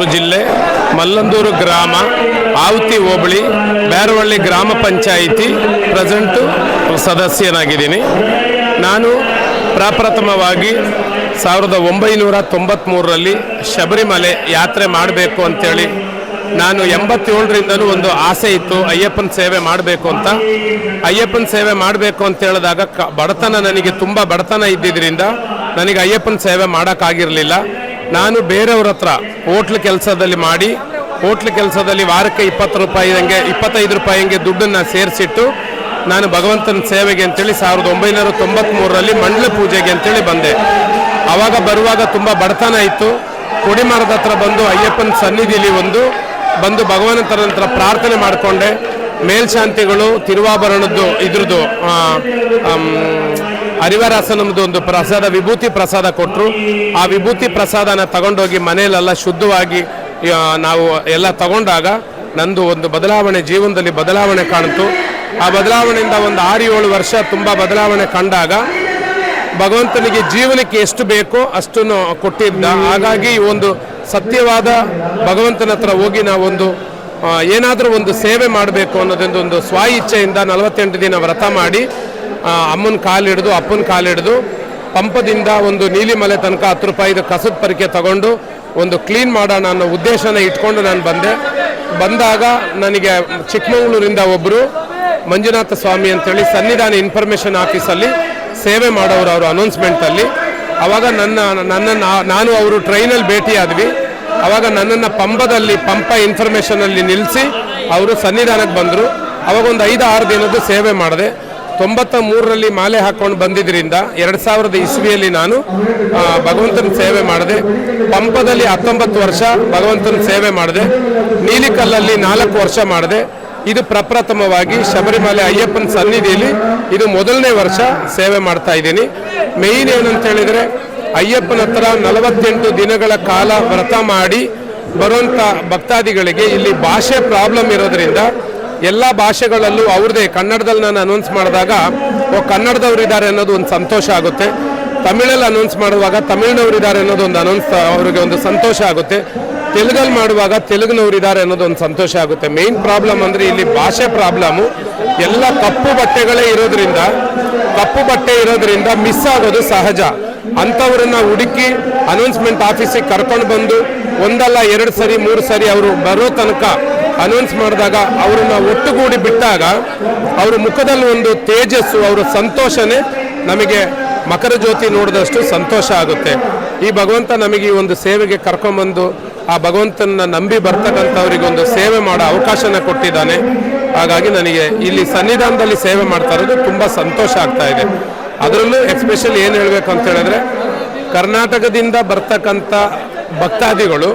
ಚಿಕ್ಕಮಗಳೂರು ಜಿಲ್ಲೆ, ಮಲ್ಲಂದೂರು ಗ್ರಾಮ, ಆವತಿ ಹೋಬಳಿ, ಬ್ಯಾರವಳ್ಳಿ ಗ್ರಾಮ ಪಂಚಾಯಿತಿ ಪ್ರೆಸೆಂಟು ಸದಸ್ಯನಾಗಿದ್ದೀನಿ. ನಾನು ಪ್ರಪ್ರಥಮವಾಗಿ ಸಾವಿರದ ಒಂಬೈನೂರ ತೊಂಬತ್ತ್ಮೂರರಲ್ಲಿ ಶಬರಿಮಲೆ ಯಾತ್ರೆ ಮಾಡಬೇಕು ಅಂತೇಳಿ ನಾನು ಎಂಬತ್ತೇಳರಿಂದಲೂ ಒಂದು ಆಸೆ ಇತ್ತು, ಅಯ್ಯಪ್ಪನ ಸೇವೆ ಮಾಡಬೇಕು ಅಂತ. ಅಯ್ಯಪ್ಪನ ಸೇವೆ ಮಾಡಬೇಕು ಅಂತ ಹೇಳಿದಾಗ ಬಡತನ ನನಗೆ ತುಂಬ ಬಡತನ ಇದ್ದಿದ್ದರಿಂದ ನನಗೆ ಅಯ್ಯಪ್ಪನ ಸೇವೆ ಮಾಡೋಕ್ಕಾಗಿರಲಿಲ್ಲ. ನಾನು ಬೇರೆಯವ್ರ ಹತ್ರ ಹೋಟ್ಲ್ ಕೆಲಸದಲ್ಲಿ ಮಾಡಿ, ಹೋಟ್ಲ್ ಕೆಲಸದಲ್ಲಿ ವಾರಕ್ಕೆ ಇಪ್ಪತ್ತು ರೂಪಾಯಿ ಹಂಗೆ, ಇಪ್ಪತ್ತೈದು ರೂಪಾಯಿ ಹಂಗೆ ದುಡ್ಡನ್ನು ಸೇರಿಸಿಟ್ಟು ನಾನು ಭಗವಂತನ ಸೇವೆಗೆ ಅಂತೇಳಿ ಸಾವಿರದ ಒಂಬೈನೂರ ತೊಂಬತ್ತ್ಮೂರರಲ್ಲಿ ಮಂಡಲ ಪೂಜೆಗೆ ಅಂತೇಳಿ ಬಂದೆ. ಆವಾಗ ಬರುವಾಗ ತುಂಬ ಬಡತನ ಇತ್ತು. ಕೊಡಿಮರದ ಹತ್ರ ಬಂದು ಅಯ್ಯಪ್ಪನ ಸನ್ನಿಧಿಲಿ ಒಂದು, ಬಂದು ಭಗವಂತನ ಹತ್ರ ಪ್ರಾರ್ಥನೆ ಮಾಡಿಕೊಂಡೆ. ಮೇಲ್ಶಾಂತಿಗಳು, ತಿರುವಾಭರಣದ್ದು, ಇದ್ರದ್ದು ಆಮ್, ಒಂದು ಪ್ರಸಾದ ವಿಭೂತಿ ಪ್ರಸಾದ ಕೊಟ್ಟರು ಆ ವಿಭೂತಿ ಪ್ರಸಾದನ ತಗೊಂಡೋಗಿ ಮನೆಯಲ್ಲೆಲ್ಲ ಶುದ್ಧವಾಗಿ ನಾವು ಎಲ್ಲ ತಗೊಂಡಾಗ ನಂದು ಒಂದು ಬದಲಾವಣೆ ಜೀವನದಲ್ಲಿ ಬದಲಾವಣೆ ಕಾಣಿತು. ಆ ಬದಲಾವಣೆಯಿಂದ ಒಂದು ಆರು ಏಳು ವರ್ಷ ತುಂಬ ಬದಲಾವಣೆ ಕಂಡಾಗ ಭಗವಂತನಿಗೆ ಜೀವನಕ್ಕೆ ಎಷ್ಟು ಬೇಕೋ ಅಷ್ಟನ್ನು ಕೊಟ್ಟಿದ್ದ. ಹಾಗಾಗಿ ಒಂದು ಸತ್ಯವಾದ ಭಗವಂತನ ಹತ್ರ ಹೋಗಿ ನಾವೊಂದು ಏನಾದರೂ ಒಂದು ಸೇವೆ ಮಾಡಬೇಕು ಅನ್ನೋದೊಂದು ಒಂದು ಸ್ವ ಇಚ್ಛೆಯಿಂದ ನಲವತ್ತೆಂಟು ದಿನ ವ್ರತ ಮಾಡಿ ಅಮ್ಮನ ಕಾಲಿಡಿದು ಅಪ್ಪನ ಕಾಲಿಡಿದು ಪಂಪದಿಂದ ಒಂದು ನೀಲಿಮಲೆ ತನಕ ಹತ್ತು ರೂಪಾಯಿದು ಕಸದ ಪರಿಕೆ ತಗೊಂಡು ಒಂದು ಕ್ಲೀನ್ ಮಾಡೋಣ ಅನ್ನೋ ಉದ್ದೇಶನ ಇಟ್ಕೊಂಡು ನಾನು ಬಂದೆ. ಬಂದಾಗ ನನಗೆ ಚಿಕ್ಕಮಗಳೂರಿಂದ ಒಬ್ಬರು ಮಂಜುನಾಥ ಸ್ವಾಮಿ ಅಂತೇಳಿ ಸನ್ನಿಧಾನ ಇನ್ಫಾರ್ಮೇಷನ್ ಆಫೀಸಲ್ಲಿ ಸೇವೆ ಮಾಡೋರು ಅವರು ಅನೌನ್ಸ್ಮೆಂಟಲ್ಲಿ ಅವಾಗ ನನ್ನ ನನ್ನನ್ನು ನಾನು ಅವರು ಟ್ರೈನಲ್ಲಿ ಭೇಟಿಯಾದ್ವಿ ಅವಾಗ ನನ್ನನ್ನು ಪಂಪದಲ್ಲಿ ಪಂಪ ಇನ್ಫಾರ್ಮೇಷನಲ್ಲಿ ನಿಲ್ಲಿಸಿ ಅವರು ಸನ್ನಿಧಾನಕ್ಕೆ ಬಂದರು. ಅವಾಗ ಒಂದು ಐದು, ಆರು ದಿನದ್ದು ಸೇವೆ ಮಾಡಿದೆ. ತೊಂಬತ್ತ ಮೂರರಲ್ಲಿ ಮಾಲೆ ಹಾಕೊಂಡು ಬಂದಿದ್ದರಿಂದ ಎರಡು ಸಾವಿರದ ಇಸ್ವಿಯಲ್ಲಿ ನಾನು ಭಗವಂತನ ಸೇವೆ ಮಾಡಿದೆ. ಪಂಪದಲ್ಲಿ ಹತ್ತೊಂಬತ್ತು ವರ್ಷ ಭಗವಂತನ ಸೇವೆ ಮಾಡಿದೆ. ನೀಲಿಕಲ್ಲಲ್ಲಿ ನಾಲ್ಕು ವರ್ಷ ಮಾಡಿದೆ. ಇದು ಪ್ರಪ್ರಥಮವಾಗಿ ಶಬರಿಮಲೆ ಅಯ್ಯಪ್ಪನ ಸನ್ನಿಧಿಯಲ್ಲಿ ಇದು ಮೊದಲನೇ ವರ್ಷ ಸೇವೆ ಮಾಡ್ತಾ ಇದ್ದೀನಿ. ಮೇಯ್ನ್ ಏನಂತ ಹೇಳಿದರೆ, ಅಯ್ಯಪ್ಪನ ಹತ್ರ ನಲವತ್ತೆಂಟು ದಿನಗಳ ಕಾಲ ವ್ರತ ಮಾಡಿ ಬರುವಂಥ ಭಕ್ತಾದಿಗಳಿಗೆ ಇಲ್ಲಿ ಭಾಷೆ ಪ್ರಾಬ್ಲಮ್ ಇರೋದ್ರಿಂದ ಎಲ್ಲ ಭಾಷೆಗಳಲ್ಲೂ ಅವ್ರದ್ದೇ ಕನ್ನಡದಲ್ಲಿ ನಾನು ಅನೌನ್ಸ್ ಮಾಡಿದಾಗ, ಓ, ಕನ್ನಡದವ್ರು ಇದ್ದಾರೆ ಅನ್ನೋದು ಒಂದು ಸಂತೋಷ ಆಗುತ್ತೆ. ತಮಿಳಲ್ಲಿ ಅನೌನ್ಸ್ ಮಾಡುವಾಗ ತಮಿಳ್ನವ್ರು ಇದ್ದಾರೆ ಅನ್ನೋದು ಒಂದು ಅನೌನ್ಸ್ ಅವರಿಗೆ ಒಂದು ಸಂತೋಷ ಆಗುತ್ತೆ. ತೆಲುಗಲ್ಲಿ ಮಾಡುವಾಗ ತೆಲುಗಿನವ್ರು ಇದ್ದಾರೆ ಅನ್ನೋದು ಒಂದು ಸಂತೋಷ ಆಗುತ್ತೆ. ಮೇನ್ ಪ್ರಾಬ್ಲಮ್ ಅಂದರೆ ಇಲ್ಲಿ ಭಾಷೆ ಪ್ರಾಬ್ಲಮ್ಮು ಎಲ್ಲ ಕಪ್ಪು ಬಟ್ಟೆಗಳೇ ಇರೋದ್ರಿಂದ, ಕಪ್ಪು ಬಟ್ಟೆ ಇರೋದ್ರಿಂದ ಮಿಸ್ ಆಗೋದು ಸಹಜ. ಅಂಥವ್ರನ್ನ ಹುಡುಕಿ ಅನೌನ್ಸ್ಮೆಂಟ್ ಆಫೀಸಿಗೆ ಕರ್ಕೊಂಡು ಬಂದು ಒಂದಲ್ಲ ಎರಡು ಸರಿ, ಮೂರು ಸರಿ ಅವರು ಬರೋ ತನಕ ಅನೌನ್ಸ್ ಮಾಡಿದಾಗ ಅವರನ್ನ ಒಟ್ಟುಗೂಡಿ ಬಿಟ್ಟಾಗ ಅವರ ಮುಖದಲ್ಲಿ ಒಂದು ತೇಜಸ್ಸು, ಅವರ ಸಂತೋಷನೇ ನಮಗೆ ಮಕರ ಜ್ಯೋತಿ ನೋಡಿದಷ್ಟು ಸಂತೋಷ ಆಗುತ್ತೆ. ಈ ಭಗವಂತ ನಮಗೆ ಈ ಒಂದು ಸೇವೆಗೆ ಕರ್ಕೊಂಬಂದು ಆ ಭಗವಂತನ ನಂಬಿ ಬರ್ತಕ್ಕಂಥವ್ರಿಗೆ ಒಂದು ಸೇವೆ ಮಾಡೋ ಅವಕಾಶನ ಕೊಟ್ಟಿದ್ದಾನೆ. ಹಾಗಾಗಿ ನನಗೆ ಇಲ್ಲಿ ಸನ್ನಿಧಾನದಲ್ಲಿ ಸೇವೆ ಮಾಡ್ತಾ ಇರೋದು ತುಂಬ ಸಂತೋಷ ಆಗ್ತಾ ಇದೆ. ಅದರಲ್ಲೂ ಎಕ್ಸ್ಪೆಷಲಿ ಏನು ಹೇಳಬೇಕು ಅಂತ ಹೇಳಿದ್ರೆ, ಕರ್ನಾಟಕದಿಂದ ಬರ್ತಕ್ಕಂಥ ಭಕ್ತಾದಿಗಳು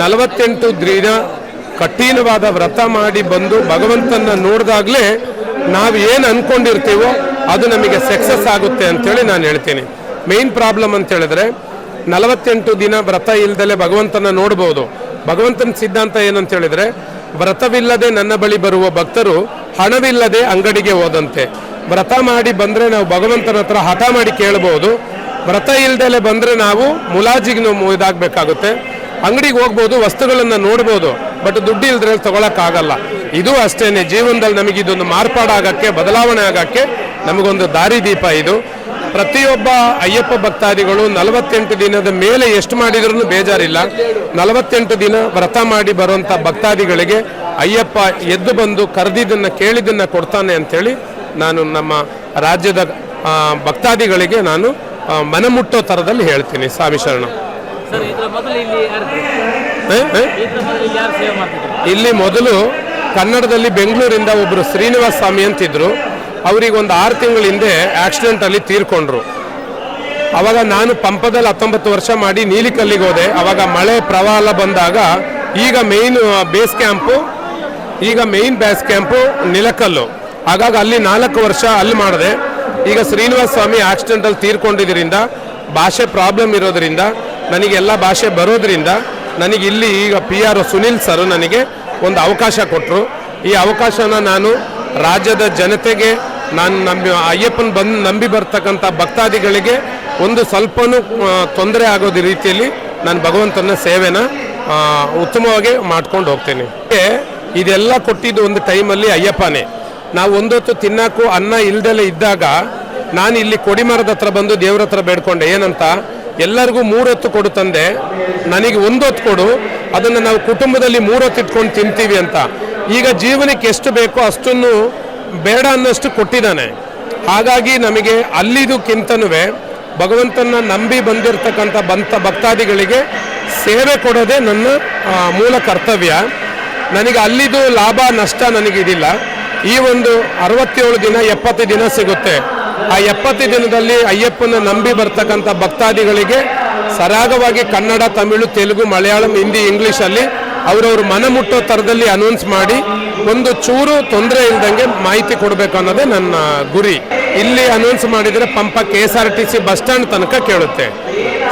ನಲವತ್ತೆಂಟು ದಿನ ಕಠಿಣವಾದ ವ್ರತ ಮಾಡಿ ಬಂದು ಭಗವಂತನ ನೋಡಿದಾಗಲೇ ನಾವು ಏನು ಅಂದ್ಕೊಂಡಿರ್ತೀವೋ ಅದು ನಮಗೆ ಸಕ್ಸಸ್ ಆಗುತ್ತೆ ಅಂತೇಳಿ ನಾನು ಹೇಳ್ತೀನಿ. ಮೇನ್ ಪ್ರಾಬ್ಲಮ್ ಅಂತ ಹೇಳಿದ್ರೆ, ನಲವತ್ತೆಂಟು ದಿನ ವ್ರತ ಇಲ್ದಲೆ ಭಗವಂತನ ನೋಡ್ಬೋದು. ಭಗವಂತನ ಸಿದ್ಧಾಂತ ಏನಂತ ಹೇಳಿದ್ರೆ, ವ್ರತವಿಲ್ಲದೆ ನನ್ನ ಬಳಿ ಬರುವ ಭಕ್ತರು ಹಣವಿಲ್ಲದೆ ಅಂಗಡಿಗೆ ಹೋದಂತೆ. ವ್ರತ ಮಾಡಿ ಬಂದ್ರೆ ನಾವು ಭಗವಂತನ ಹತ್ರ ಹಠ ಮಾಡಿ ಕೇಳ್ಬೋದು. ವ್ರತ ಇಲ್ದಲೆ ಬಂದ್ರೆ ನಾವು ಮುಲಾಜಿಗೆ ಇದಾಗಬೇಕಾಗುತ್ತೆ. ಅಂಗಡಿಗೆ ಹೋಗ್ಬೋದು, ವಸ್ತುಗಳನ್ನು ನೋಡ್ಬೋದು. ಬಟ್ ದುಡ್ಡು ಇಲ್ದ್ರೆ ತಗೊಳಕ್ಕಾಗಲ್ಲ. ಇದು ಅಷ್ಟೇನೆ. ಜೀವನದಲ್ಲಿ ನಮಗೆ ಇದೊಂದು ಮಾರ್ಪಾಡಾಗಕ್ಕೆ, ಬದಲಾವಣೆ ಆಗಕ್ಕೆ ನಮಗೊಂದು ದಾರಿದೀಪ ಇದು. ಪ್ರತಿಯೊಬ್ಬ ಅಯ್ಯಪ್ಪ ಭಕ್ತಾದಿಗಳು ನಲವತ್ತೆಂಟು ದಿನದ ಮೇಲೆ ಎಷ್ಟು ಮಾಡಿದ್ರೂ ಬೇಜಾರಿಲ್ಲ. ನಲವತ್ತೆಂಟು ದಿನ ವ್ರತ ಮಾಡಿ ಬರುವಂಥ ಭಕ್ತಾದಿಗಳಿಗೆ ಅಯ್ಯಪ್ಪ ಎದ್ದು ಬಂದು ಕರೆದಿದ್ದನ್ನು, ಕೇಳಿದ್ದನ್ನು ಕೊಡ್ತಾನೆ ಅಂತೇಳಿ ನಾನು ನಮ್ಮ ರಾಜ್ಯದ ಭಕ್ತಾದಿಗಳಿಗೆ ನಾನು ಮನಮುಟ್ಟೋ ಥರದಲ್ಲಿ ಹೇಳ್ತೀನಿ. ಸ್ವಾಮಿ ಶರಣ. ಇಲ್ಲಿ ಮೊದಲು ಕನ್ನಡದಲ್ಲಿ ಬೆಂಗಳೂರಿಂದ ಒಬ್ಬರು ಶ್ರೀನಿವಾಸ ಸ್ವಾಮಿ ಅಂತಿದ್ರು. ಅವ್ರಿಗೆ ಒಂದು ಆರು ತಿಂಗಳ ಹಿಂದೆ ಆಕ್ಸಿಡೆಂಟಲ್ಲಿ ತೀರ್ಕೊಂಡ್ರು. ಅವಾಗ ನಾನು ಪಂಪದಲ್ಲಿ ಹತ್ತೊಂಬತ್ತು ವರ್ಷ ಮಾಡಿ ನೀಲಿಕಲ್ಲಿಗೆ ಹೋದೆ. ಅವಾಗ ಮಳೆ ಪ್ರವಾಹ ಬಂದಾಗ ಈಗ ಮೇಯ್ನ್ ಬೇಸ್ ಕ್ಯಾಂಪು ಈಗ ಮೇಯ್ನ್ ಬೇಸ್ ಕ್ಯಾಂಪು ನಿಲಕಲ್ಲು. ಹಾಗಾಗಿ ಅಲ್ಲಿ ನಾಲ್ಕು ವರ್ಷ ಅಲ್ಲಿ ಮಾಡಿದೆ. ಈಗ ಶ್ರೀನಿವಾಸ ಸ್ವಾಮಿ ಆಕ್ಸಿಡೆಂಟಲ್ಲಿ ತೀರ್ಕೊಂಡಿದ್ದರಿಂದ ಭಾಷೆ ಪ್ರಾಬ್ಲಮ್ ಇರೋದರಿಂದ ನನಗೆಲ್ಲ ಭಾಷೆ ಬರೋದ್ರಿಂದ ನನಗೆ ಇಲ್ಲಿ ಈಗ ಪಿ ಆರ್ ಸುನಿಲ್ ಸರ್ ನನಗೆ ಒಂದು ಅವಕಾಶ ಕೊಟ್ಟರು ಈ ಅವಕಾಶನ ನಾನು ರಾಜ್ಯದ ಜನತೆಗೆ, ನಾನು ನಂಬಿ, ಅಯ್ಯಪ್ಪನ ಬಂದು ನಂಬಿ ಬರ್ತಕ್ಕಂಥ ಭಕ್ತಾದಿಗಳಿಗೆ ಒಂದು ಸ್ವಲ್ಪನೂ ತೊಂದರೆ ಆಗೋದು ರೀತಿಯಲ್ಲಿ ನಾನು ಭಗವಂತನ ಸೇವೆನ ಉತ್ತಮವಾಗಿ ಮಾಡ್ಕೊಂಡು ಹೋಗ್ತೀನಿ. ಇದೆಲ್ಲ ಕೊಟ್ಟಿದ್ದು ಒಂದು ಟೈಮಲ್ಲಿ ಅಯ್ಯಪ್ಪನೇ. ನಾವು ಒಂದೊತ್ತು ತಿನ್ನಕ್ಕೂ ಅನ್ನ ಇಲ್ದಲೇ ಇದ್ದಾಗ ನಾನು ಇಲ್ಲಿ ಕೊಡಿಮರದ ಹತ್ರ ಬಂದು ದೇವ್ರ ಹತ್ರ ಬೇಡ್ಕೊಂಡೆ. ಏನಂತ? ಎಲ್ಲರಿಗೂ ಮೂರೊತ್ತು ಕೊಡು ತಂದೆ. ನನಗೆ ಒಂದೊತ್ತು ಕೊಡು. ಅದನ್ನು ನಾವು ಕುಟುಂಬದಲ್ಲಿ ಮೂರೊತ್ತು ಇಟ್ಕೊಂಡು ತಿಂತೀವಿ ಅಂತ. ಈಗ ಜೀವನಕ್ಕೆ ಎಷ್ಟು ಬೇಕೋ ಅಷ್ಟನ್ನು ಬೇಡ ಅನ್ನೋಷ್ಟು ಕೊಟ್ಟಿದ್ದಾನೆ. ಹಾಗಾಗಿ ನಮಗೆ ಅಲ್ಲಿದಕ್ಕಿಂತನೂ ಭಗವಂತನ ನಂಬಿ ಬಂದಿರತಕ್ಕಂಥ ಬಂತ ಭಕ್ತಾದಿಗಳಿಗೆ ಸೇವೆ ಕೊಡೋದೇ ನನ್ನ ಮೂಲ ಕರ್ತವ್ಯ. ನನಗೆ ಅಲ್ಲಿದು ಲಾಭ ನಷ್ಟ ನನಗಿದಿಲ್ಲ. ಈ ಒಂದು ಅರವತ್ತೇಳು ದಿನ ಎಪ್ಪತ್ತು ದಿನ ಸಿಗುತ್ತೆ. ಆ ಎಪ್ಪತ್ತು ದಿನದಲ್ಲಿ ಅಯ್ಯಪ್ಪನ ನಂಬಿ ಬರ್ತಕ್ಕಂಥ ಭಕ್ತಾದಿಗಳಿಗೆ ಸರಾಗವಾಗಿ ಕನ್ನಡ, ತಮಿಳು, ತೆಲುಗು, ಮಲಯಾಳಂ, ಹಿಂದಿ, ಇಂಗ್ಲೀಷಲ್ಲಿ ಅವರವ್ರ ಮನ ಮುಟ್ಟೋ ಥರದಲ್ಲಿ ಅನೌನ್ಸ್ ಮಾಡಿ ಒಂದು ಚೂರು ತೊಂದರೆ ಇಲ್ದಂಗೆ ಮಾಹಿತಿ ಕೊಡಬೇಕು ಅನ್ನೋದೇ ನನ್ನ ಗುರಿ. ಇಲ್ಲಿ ಅನೌನ್ಸ್ ಮಾಡಿದರೆ Pamba K S R T C bus stand ತನಕ ಕೇಳುತ್ತೆ.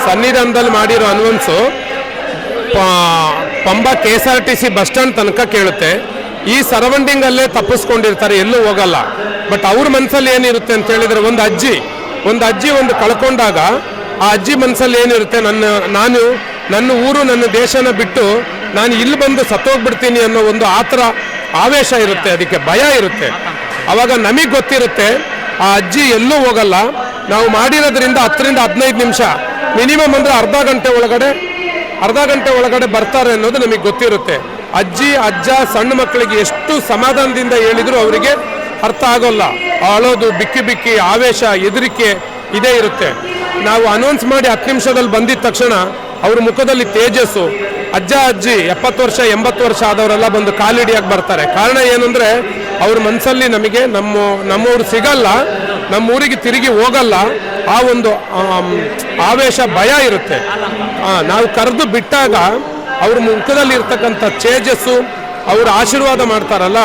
ಸನ್ನಿಧಾನದಲ್ಲಿ ಮಾಡಿರೋ announce Pamba K S R T C bus stand ತನಕ ಕೇಳುತ್ತೆ. ಈ ಸರೌಂಡಿಂಗ್ ಅಲ್ಲೇ ತಪ್ಪಿಸ್ಕೊಂಡಿರ್ತಾರೆ, ಎಲ್ಲೂ ಹೋಗಲ್ಲ. ಬಟ್ ಅವ್ರ ಮನಸ್ಸಲ್ಲಿ ಏನಿರುತ್ತೆ ಅಂತ ಹೇಳಿದ್ರೆ ಒಂದು ಅಜ್ಜಿ ಒಂದು ಅಜ್ಜಿ ಒಂದು ಕಳ್ಕೊಂಡಾಗ ಆ ಅಜ್ಜಿ ಮನಸ್ಸಲ್ಲಿ ಏನಿರುತ್ತೆ, ನನ್ನ, ನಾನು, ನನ್ನ ಊರು, ನನ್ನ ದೇಶನ ಬಿಟ್ಟು ನಾನು ಇಲ್ಲಿ ಬಂದು ಸತ್ತೋಗ್ಬಿಡ್ತೀನಿ ಅನ್ನೋ ಒಂದು ಆತರ ಆವೇಶ ಇರುತ್ತೆ, ಅದಕ್ಕೆ ಭಯ ಇರುತ್ತೆ. ಅವಾಗ ನಮಗೆ ಗೊತ್ತಿರುತ್ತೆ, ಆ ಅಜ್ಜಿ ಎಲ್ಲೂ ಹೋಗಲ್ಲ. ನಾವು ಮಾಡಿರೋದ್ರಿಂದ ಹತ್ತರಿಂದ ಹದಿನೈದು ನಿಮಿಷ. ಮಿನಿಮಮ್ ಅಂದ್ರೆ ಅರ್ಧ ಗಂಟೆ ಒಳಗಡೆ, ಅರ್ಧ ಗಂಟೆ ಒಳಗಡೆ ಬರ್ತಾರೆ ಅನ್ನೋದು ನಮಗೆ ಗೊತ್ತಿರುತ್ತೆ. ಅಜ್ಜಿ, ಅಜ್ಜ, ಸಣ್ಣ ಮಕ್ಕಳಿಗೆ ಎಷ್ಟು ಸಮಾಧಾನದಿಂದ ಹೇಳಿದ್ರು ಅವರಿಗೆ ಅರ್ಥ ಆಗೋಲ್ಲ. ಅಳೋದು ಬಿಕ್ಕಿ ಬಿಕ್ಕಿ, ಆವೇಶ, ಹೆದರಿಕೆ ಇದೇ ಇರುತ್ತೆ. ನಾವು ಅನೌನ್ಸ್ ಮಾಡಿ ಹತ್ತು ನಿಮಿಷದಲ್ಲಿ ಬಂದಿದ ತಕ್ಷಣ ಅವ್ರ ಮುಖದಲ್ಲಿ ತೇಜಸ್ಸು. ಅಜ್ಜ, ಅಜ್ಜಿ, ಎಪ್ಪತ್ತು ವರ್ಷ, ಎಂಬತ್ತು ವರ್ಷ ಆದವರೆಲ್ಲ ಬಂದು ಕಾಲಿಡಿಯಾಗಿ ಬರ್ತಾರೆ. ಕಾರಣ ಏನಂದ್ರೆ ಅವ್ರ ಮನಸ್ಸಲ್ಲಿ ನಮಗೆ ನಮ್ಮ ನಮ್ಮವ್ರು ಸಿಗಲ್ಲ. ನಮ್ಮ ಊರಿಗೆ ತಿರುಗಿ ಹೋಗಲ್ಲ. ಆ ಒಂದು ಆವೇಶ, ಭಯ ಇರುತ್ತೆ. ನಾವು ಕರೆದು ಬಿಟ್ಟಾಗ ಅವ್ರ ಮುಖದಲ್ಲಿ ಇರ್ತಕ್ಕಂಥ ತೇಜಸ್ಸು ಅವ್ರ ಆಶೀರ್ವಾದ ಮಾಡ್ತಾರಲ್ಲ,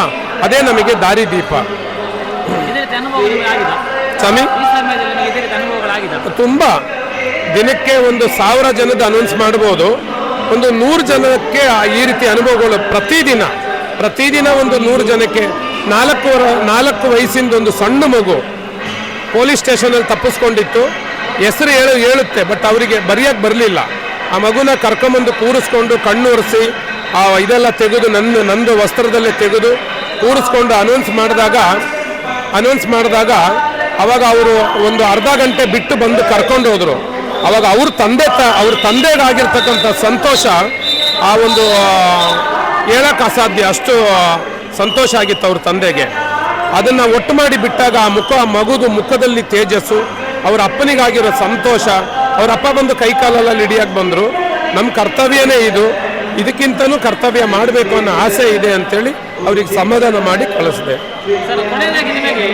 ಅದೇ ನಮಗೆ ದಾರಿ ದೀಪ ಇದೇ ರೀತಿ ಅನುಭವ ನಿಮಗೆ ಆಗಿದೆ ಸ್ವಾಮಿ? ತುಂಬ ದಿನಕ್ಕೆ ಒಂದು ಸಾವಿರ ಜನದ ಅನೌನ್ಸ್ ಮಾಡ್ಬೋದು ಒಂದು ನೂರು ಜನಕ್ಕೆ ಈ ರೀತಿ ಅನುಭವಗಳು ಪ್ರತಿದಿನ ಪ್ರತಿದಿನ ಒಂದು ನೂರು ಜನಕ್ಕೆ ನಾಲ್ಕು ನಾಲ್ಕು ವಯಸ್ಸಿಂದ ಒಂದು ಸಣ್ಣ ಮಗು ಪೊಲೀಸ್ ಸ್ಟೇಷನಲ್ಲಿ ತಪ್ಪಿಸ್ಕೊಂಡಿತ್ತು. ಹೆಸರು ಹೇಳು ಹೇಳುತ್ತೆ ಬಟ್ ಅವರಿಗೆ ಬರೆಯಕ್ಕೆ ಬರಲಿಲ್ಲ. ಆ ಮಗುನ ಕರ್ಕೊಂಬಂದು ಕೂರಿಸ್ಕೊಂಡು ಕಣ್ಣು ಒರೆಸಿ ಆ ಇದೆಲ್ಲ ತೆಗೆದು ನನ್ನ ನಂದು ವಸ್ತ್ರದಲ್ಲೇ ತೆಗೆದು ಕೂರಿಸ್ಕೊಂಡು ಅನೌನ್ಸ್ ಮಾಡಿದಾಗ ಅನೌನ್ಸ್ ಮಾಡಿದಾಗ ಅವಾಗ ಅವರು ಒಂದು ಅರ್ಧ ಗಂಟೆ ಬಿಟ್ಟು ಬಂದು ಕರ್ಕೊಂಡು ಹೋದರು. ಅವಾಗ ಅವ್ರ ತಂದೆ ತ, ಅವ್ರ ತಂದೆಗಾಗಿರ್ತಕ್ಕಂಥ ಸಂತೋಷ ಆ ಒಂದು ಹೇಳಕ್ಕೆ ಅಸಾಧ್ಯ, ಅಷ್ಟು ಸಂತೋಷ ಆಗಿತ್ತು ಅವ್ರ ತಂದೆಗೆ. ಅದನ್ನು ಒಟ್ಟು ಮಾಡಿ ಬಿಟ್ಟಾಗ ಆ ಮುಖ ಮಗುದು ಮುಖದಲ್ಲಿ ತೇಜಸ್ಸು, ಅವರ ಅಪ್ಪನಿಗಾಗಿರೋ ಸಂತೋಷ, ಅವ್ರ ಅಪ್ಪ ಬಂದು ಕೈ ಕಾಲೆಲ್ಲ ಹಿಡಿಯಕ್ಕೆ ಬಂದರು. ನಮ್ಮ ಕರ್ತವ್ಯನೇ ಇದು. ಇದಕ್ಕಿಂತನೂ ಕರ್ತವ್ಯ ಮಾಡಬೇಕು ಅನ್ನೋ ಆಸೆ ಇದೆ ಅಂತೇಳಿ ಅವ್ರಿಗೆ ಸಮಾಧಾನ ಮಾಡಿ ಕಳಿಸಿದೆ. ಸರ್ ಕೊನೆಯದಾಗಿ ನಿಮಗೆ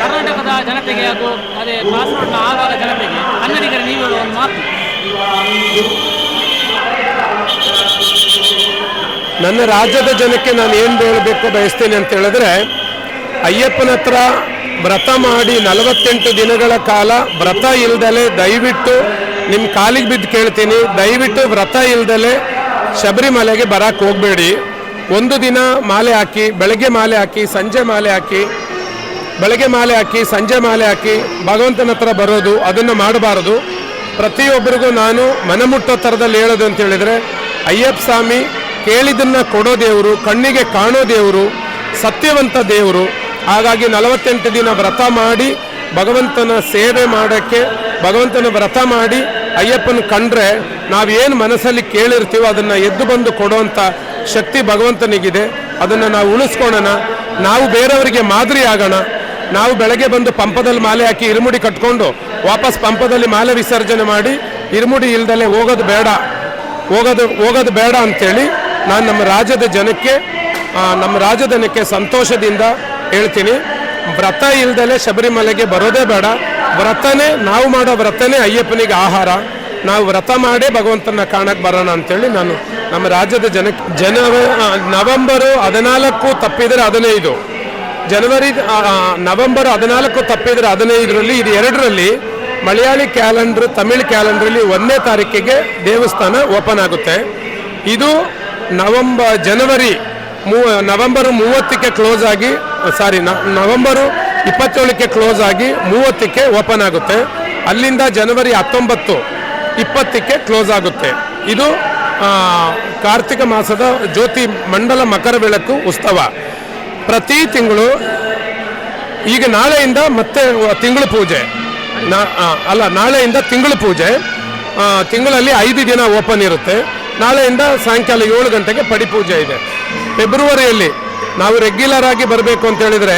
ಕರ್ನಾಟಕದ ಜನತೆಗೆ ಹಾಗೂ ಅದೇ ಕಾಸರಗೋಡಿನ ಆಗಾಗ ಜನತೆಗೆ ಕನ್ನಡಿಗರ ನೀವು ಹೇಳುವ ಒಂದು ಮಾತು. ನನ್ನ ರಾಜ್ಯದ ಜನಕ್ಕೆ ನಾನು ಏನು ಹೇಳಬೇಕು ಬಯಸ್ತೀನಿ ಅಂತ ಹೇಳಿದ್ರೆ ಅಯ್ಯಪ್ಪನ ಹತ್ರ ವ್ರತ ಮಾಡಿ ನಲವತ್ತೆಂಟು ದಿನಗಳ ಕಾಲ ವ್ರತ ಇಲ್ದಲೆ ದಯವಿಟ್ಟು ನಿಮ್ಮ ಕಾಲಿಗೆ ಬಿದ್ದು ಕೇಳ್ತೀನಿ ದಯವಿಟ್ಟು ವ್ರತ ಇಲ್ದಲೆ ಶಬರಿಮಲೆಗೆ ಬರಕ್ಕೆ ಹೋಗಬೇಡಿ. ಒಂದು ದಿನ ಮಾಲೆ ಹಾಕಿ, ಬೆಳಗ್ಗೆ ಮಾಲೆ ಹಾಕಿ, ಸಂಜೆ ಮಾಲೆ ಹಾಕಿ, ಬೆಳಗ್ಗೆ ಮಾಲೆ ಹಾಕಿ, ಸಂಜೆ ಮಾಲೆ ಹಾಕಿ ಭಗವಂತನ ಹತ್ರ ಬರೋದು, ಅದನ್ನು ಮಾಡಬಾರದು. ಪ್ರತಿಯೊಬ್ಬರಿಗೂ ನಾನು ಮನಮುಟ್ಟೋ ಥರದಲ್ಲಿ ಹೇಳೋದು ಅಂತ ಹೇಳಿದರೆ, ಅಯ್ಯಪ್ಪ ಸ್ವಾಮಿ ಕೇಳಿದ್ದನ್ನ ಕೊಡೋ ದೇವರು, ಕಣ್ಣಿಗೆ ಕಾಣೋ ದೇವರು, ಸತ್ಯವಂತ ದೇವರು. ಹಾಗಾಗಿ ನಲವತ್ತೆಂಟು ದಿನ ವ್ರತ ಮಾಡಿ, ಭಗವಂತನ ಸೇವೆ ಮಾಡೋಕ್ಕೆ, ಭಗವಂತನ ವ್ರತ ಮಾಡಿ ಅಯ್ಯಪ್ಪನ ಕಂಡ್ರೆ ನಾವೇನು ಮನಸ್ಸಲ್ಲಿ ಕೇಳಿರ್ತೀವೋ ಅದನ್ನು ಎದ್ದು ಬಂದು ಕೊಡುವಂಥ ಶಕ್ತಿ ಭಗವಂತನಿಗಿದೆ. ಅದನ್ನು ನಾವು ಉಳಿಸ್ಕೊಳ್ಳೋಣ ನಾವು ಬೇರೆಯವರಿಗೆ ಮಾದರಿ ಆಗೋಣ. ನಾವು ಬೆಳಗ್ಗೆ ಬಂದು ಪಂಪದಲ್ಲಿ ಮಾಲೆ ಹಾಕಿ ಇರುಮುಡಿ ಕಟ್ಕೊಂಡು ವಾಪಸ್ ಪಂಪದಲ್ಲಿ ಮಾಲೆ ವಿಸರ್ಜನೆ ಮಾಡಿ ಇರುಮುಡಿ ಇಲ್ದಲೆ ಹೋಗೋದು ಬೇಡ. ಹೋಗೋದು ಹೋಗೋದು ಬೇಡ ಅಂತೇಳಿ ನಾನು ನಮ್ಮ ರಾಜ್ಯದ ಜನಕ್ಕೆ ನಮ್ಮ ರಾಜ್ಯದ ಸಂತೋಷದಿಂದ ಹೇಳ್ತೀನಿ. ವ್ರತ ಇಲ್ದಲೆ ಶಬರಿಮಲೆಗೆ ಬರೋದೇ ಬೇಡ. ವ್ರತನೇ, ನಾವು ಮಾಡೋ ವ್ರತನೇ ಅಯ್ಯಪ್ಪನಿಗೆ ಆಹಾರ. ನಾವು ವ್ರತ ಮಾಡೇ ಭಗವಂತನ ಕಾಣಕ್ಕೆ ಬರೋಣ ಅಂತೇಳಿ ನಾನು ನಮ್ಮ ರಾಜ್ಯದ ಜನ ಜನ ನವೆಂಬರು ಹದಿನಾಲ್ಕು ತಪ್ಪಿದರೆ ಹದಿನೈದು. ಜನವರಿ ನವೆಂಬರ್ ಹದಿನಾಲ್ಕು ತಪ್ಪಿದ್ರೆ ಹದಿನೈದರಲ್ಲಿ, ಇದು ಎರಡರಲ್ಲಿ ಮಲಯಾಳಿ ಕ್ಯಾಲೆಂಡರ್, ತಮಿಳ್ ಕ್ಯಾಲೆಂಡ್ರಲ್ಲಿ ಒಂದನೇ ತಾರೀಕಿಗೆ ದೇವಸ್ಥಾನ ಓಪನ್ ಆಗುತ್ತೆ. ಇದು ನವಂಬರ್ ಜನವರಿ ಮೂ, ನವೆಂಬರ್ ಮೂವತ್ತಕ್ಕೆ ಕ್ಲೋಸ್ ಆಗಿ, ಸಾರಿ ನವೆಂಬರು ಇಪ್ಪತ್ತೇಳಕ್ಕೆ ಕ್ಲೋಸ್ ಆಗಿ ಮೂವತ್ತಕ್ಕೆ ಓಪನ್ ಆಗುತ್ತೆ. ಅಲ್ಲಿಂದ ಜನವರಿ ಹತ್ತೊಂಬತ್ತು ಇಪ್ಪತ್ತಕ್ಕೆ ಕ್ಲೋಸ್ ಆಗುತ್ತೆ. ಇದು ಕಾರ್ತಿಕ ಮಾಸದ ಜ್ಯೋತಿ ಮಂಡಲ ಮಕರ ಬೆಳಕು ಉತ್ಸವ. ಪ್ರತಿ ತಿಂಗಳು, ಈಗ ನಾಳೆಯಿಂದ ಮತ್ತೆ ತಿಂಗಳು ಪೂಜೆ. ಅಲ್ಲ, ನಾಳೆಯಿಂದ ತಿಂಗಳು ಪೂಜೆ. ತಿಂಗಳಲ್ಲಿ ಐದು ದಿನ ಓಪನ್ ಇರುತ್ತೆ. ನಾಳೆಯಿಂದ ಸಾಯಂಕಾಲ ಏಳು ಗಂಟೆಗೆ ಪಡಿ ಪೂಜೆ ಇದೆ. ಫೆಬ್ರವರಿಯಲ್ಲಿ ನಾವು ರೆಗ್ಯುಲರ್ ಆಗಿ ಬರಬೇಕು ಅಂತ ಹೇಳಿದ್ರೆ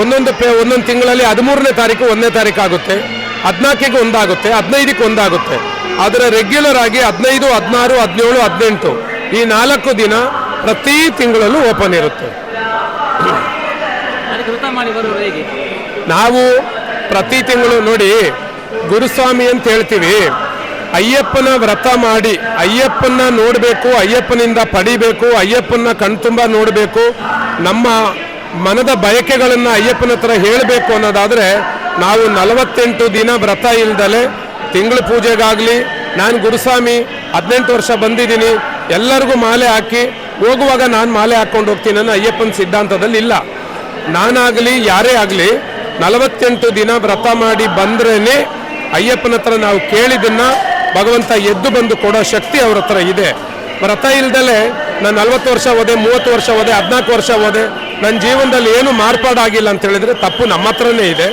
ಒಂದೊಂದು ಪೇ ಒಂದೊಂದು ತಿಂಗಳಲ್ಲಿ ಹದಿಮೂರನೇ ತಾರೀಕು ಒಂದನೇ ತಾರೀಕು ಆಗುತ್ತೆ. ಹದಿನಾಲ್ಕಿಗೆ ಒಂದಾಗುತ್ತೆ ಹದಿನೈದಕ್ಕೆ ಒಂದಾಗುತ್ತೆ. ಆದರೆ ರೆಗ್ಯುಲರ್ ಆಗಿ ಹದಿನೈದು ಹದಿನಾರು ಹದಿನೇಳು ಹದಿನೆಂಟು ಈ ನಾಲ್ಕು ದಿನ ಪ್ರತಿ ತಿಂಗಳಲ್ಲೂ ಓಪನ್ ಇರುತ್ತೆ. ನಾವು ಪ್ರತಿ ತಿಂಗಳು ನೋಡಿ ಗುರುಸ್ವಾಮಿ ಅಂತ ಹೇಳ್ತೀವಿ. ಅಯ್ಯಪ್ಪನ ವ್ರತ ಮಾಡಿ ಅಯ್ಯಪ್ಪನ ನೋಡಬೇಕು ಅಯ್ಯಪ್ಪನಿಂದ ಪಡಿಬೇಕು ಅಯ್ಯಪ್ಪನ ಕಣ್ತುಂಬ ನೋಡಬೇಕು. ನಮ್ಮ ಮನದ ಬಯಕೆಗಳನ್ನು ಅಯ್ಯಪ್ಪನ ಹತ್ರ ಹೇಳಬೇಕು ಅನ್ನೋದಾದರೆ ನಾವು ನಲವತ್ತೆಂಟು ದಿನ ವ್ರತ ಇಲ್ದಲೆ ತಿಂಗಳ ಪೂಜೆಗಾಗಲಿ, ನಾನು ಗುರುಸ್ವಾಮಿ ಹದಿನೆಂಟು ವರ್ಷ ಬಂದಿದ್ದೀನಿ, ಎಲ್ಲರಿಗೂ ಮಾಲೆ ಹಾಕಿ, ಹೋಗುವಾಗ ನಾನು ಮಾಲೆ ಹಾಕ್ಕೊಂಡು ಹೋಗ್ತೀನಿ ಅನ್ನೋ ಅಯ್ಯಪ್ಪನ ಸಿದ್ಧಾಂತದಲ್ಲಿ ಇಲ್ಲ. ನಾನಾಗಲಿ, ಯಾರೇ ಆಗಲಿ, ನಲವತ್ತೆಂಟು ದಿನ ವ್ರತ ಮಾಡಿ ಬಂದ್ರೇನೆ ಅಯ್ಯಪ್ಪನ ಹತ್ರ ನಾವು ಕೇಳಿದ್ದನ್ನು ಭಗವಂತ ಎದ್ದು ಬಂದು ಕೊಡೋ ಶಕ್ತಿ ಅವ್ರ ಹತ್ರ ಇದೆ. ವ್ರತ ಇಲ್ದಲೆ, ನಾನು ನಲ್ವತ್ತು ವರ್ಷ ಹೋದೆ, ಮೂವತ್ತು ವರ್ಷ ಹೋದೆ, ಹದಿನಾಲ್ಕು ವರ್ಷ ಹೋದೆ ನನ್ನ ಜೀವನದಲ್ಲಿ ಏನು ಮಾರ್ಪಾಡಾಗಿಲ್ಲ ಅಂತ ಹೇಳಿದ್ರೆ ತಪ್ಪು ನಮ್ಮ ಹತ್ರನೇ ಇದೆ.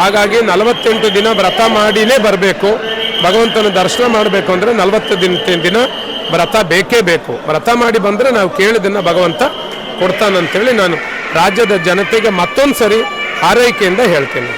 ಹಾಗಾಗಿ ನಲವತ್ತೆಂಟು ದಿನ ವ್ರತ ಮಾಡಿನೇ ಬರಬೇಕು. ಭಗವಂತನ ದರ್ಶನ ಮಾಡಬೇಕು ಅಂದರೆ ನಲವತ್ತು ದಿನ ದಿನ ವ್ರತ ಬೇಕೇ ಬೇಕು. ವ್ರತ ಮಾಡಿ ಬಂದರೆ ನಾವು ಕೇಳಿದನ್ನು ಭಗವಂತ ಕೊಡ್ತಾನಂತೇಳಿ ನಾನು ರಾಜ್ಯದ ಜನತೆಗೆ ಮತ್ತೊಂದು ಸರಿ ಆರೈಕೆಯಿಂದ ಹೇಳ್ತೇನೆ.